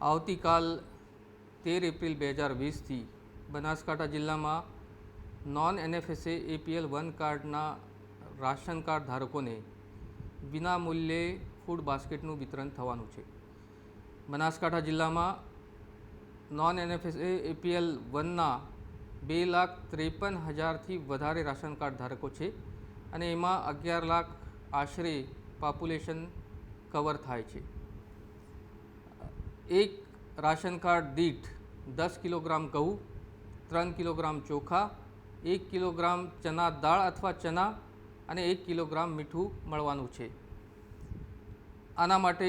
આવતીકાલ તેર એપ્રિલ બે હજાર વીસથી બનાસકાંઠા જિલ્લામાં નોન એનએફએસએ એપીએલ વન કાર્ડના રાશન કાર્ડ ધારકોને વિના મૂલ્યે ફૂડ બાસ્કેટનું વિતરણ થવાનું છે. બનાસકાંઠા જિલ્લામાં નોન એનએફએસએ એપીએલ વનના બે લાખ ત્રેપન હજારથી વધારે રાશન કાર્ડ ધારકો છે અને એમાં અગિયાર લાખ આશરે પોપ્યુલેશન કવર થાય છે. એક રાશન કાર્ડ દીઠ દસ કિલોગ્રામ ઘઉં, ત્રણ કિલોગ્રામ ચોખા, એક કિલોગ્રામ ચના દાળ અથવા ચના અને એક કિલોગ્રામ મીઠું મળવાનું છે. આના માટે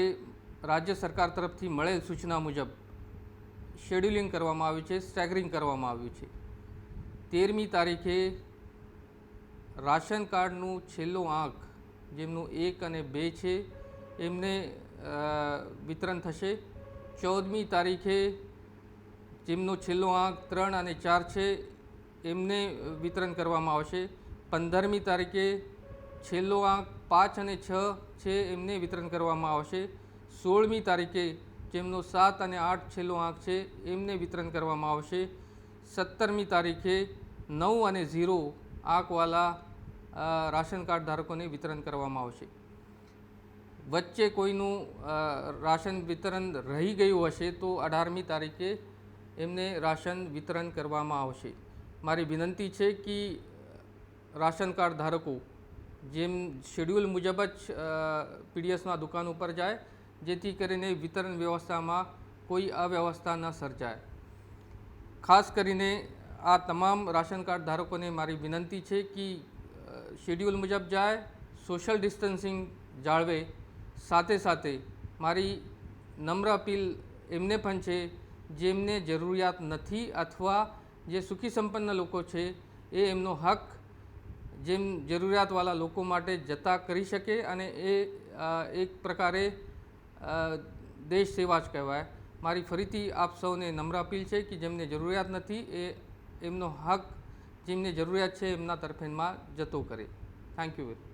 રાજ્ય સરકાર તરફથી મળેલ સૂચના મુજબ શેડ્યુલિંગ કરવામાં આવ્યું છે, સ્ટેગરિંગ કરવામાં આવ્યું છે. તેરમી તારીખે રાશન કાર્ડનું છેલ્લો આંક જેમનું એક અને બે છે એમને વિતરણ થશે. ચૌદમી તારીખે જેમનો છેલ્લો આંક ત્રણ અને ચાર છે, એમને વિતરણ કરવામાં આવશે. પંદરમી તારીખે છેલ્લો આંક પાંચ અને છ છે, એમને વિતરણ કરવામાં આવશે. સોળમી તારીખે જેમનો સાત અને આઠ છેલ્લો આંક છે, એમને વિતરણ કરવામાં આવશે. સત્તરમી તારીખે નવ અને ઝીરો આંકવાલા રાશન કાર્ડ ધારકોને વિતરણ કરવામાં આવશે. વચ્ચે કોઈનું રાશન વિતરણ રહી ગયું હશે તો અઢારમી તારીખે એમને રાશન વિતરણ કરવામાં આવશે. મારી વિનંતી છે કે, રાશન કાર્ડ ધારકો જેમ શેડ્યુલ મુજબ જ પીડીએસના દુકાન ઉપર જાય, જેથી કરીને વિતરણ વ્યવસ્થામાં કોઈ અવ્યવસ્થા ન સર્જાય. ખાસ કરીને આ તમામ રાશન કાર્ડ ધારકોને મારી વિનંતી છે કે શેડ્યુલ મુજબ જાય, સોશિયલ ડિસ્ટન્સિંગ જાળવે સાથે સાથે મારી નમ્ર અપીલ એમને પણ છે જેમને જરૂરિયાત નથી અથવા જે સુખી સંપન્ન લોકો છે, એ એમનો હક જેમ જરૂરિયાતવાળા લોકો માટે જતા કરી શકે અને એ એક પ્રકારે દેશ સેવા જ કહેવાય. મારી ફરીથી આપ સૌને નમ્ર અપીલ છે કે જેમને જરૂરિયાત નથી, એ એમનો હક જેમને જરૂરિયાત છે એમના તરફેણમાં જતો કરે. Thank you very